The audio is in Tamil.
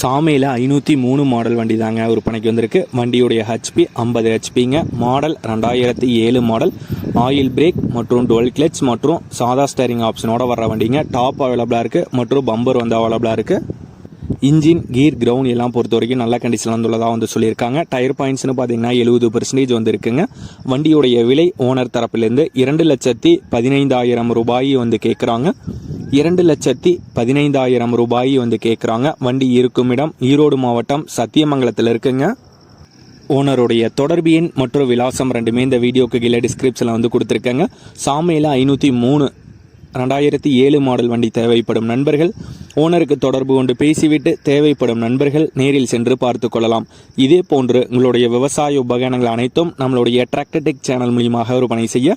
சாமியில் ஐநூற்றி மூணு மாடல் வண்டி தாங்க விற்பனைக்கு வந்திருக்கு. வண்டியுடைய ஹெச்பி ஐம்பது ஹெச்பிங்க மாடல் ரெண்டாயிரத்தி ஏழு மாடல் ஆயில் பிரேக் மற்றும் டுவெல் கிளச் மற்றும் சாதா ஸ்டேரிங் ஆப்ஷனோட வர்ற வண்டிங்க. டாப் அவைலபிளாக இருக்குது மற்றும் பம்பர் வந்து அவைலபிளாக இருக்குது இன்ஜின் கீர் கிரவுண்ட் எல்லாம் பொறுத்த வரைக்கும் நல்ல கண்டிஷன் வந்துள்ளதாக வந்து சொல்லியிருக்காங்க. டயர் பாயிண்ட்ஸ்னு பார்த்தீங்கன்னா எழுபது பர்சன்டேஜ் வந்து இருக்குங்க. வண்டியுடைய விலை ஓனர் தரப்பிலேருந்து இரண்டு லட்சத்தி பதினைந்தாயிரம் ரூபாய் வந்து கேட்குறாங்க இரண்டு லட்சத்தி பதினைந்தாயிரம் ரூபாய் வந்து கேட்குறாங்க வண்டி இருக்கும் இடம் ஈரோடு மாவட்டம் சத்தியமங்கலத்தில் இருக்குங்க. ஓனருடைய தொடர்பு எண் மற்றும் விலாசம் ரெண்டுமே இந்த வீடியோக்கு கீழே டிஸ்கிரிப்ஷனில் வந்து கொடுத்துருக்கேங்க. சாமியில் ஐநூற்றி மூணு ரெண்டாயிரத்தி ஏழு மாடல் வண்டி தேவைப்படும் நண்பர்கள். ஓனருக்கு தொடர்பு கொண்டு பேசிவிட்டு தேவைப்படும் நண்பர்கள் நேரில் சென்று பார்த்து கொள்ளலாம். இதே போன்று உங்களுடைய விவசாய உபகரணங்கள் அனைத்தும் நம்மளுடைய டிராக்டர்டெக் சேனல் மூலியமாக விற்பனை செய்ய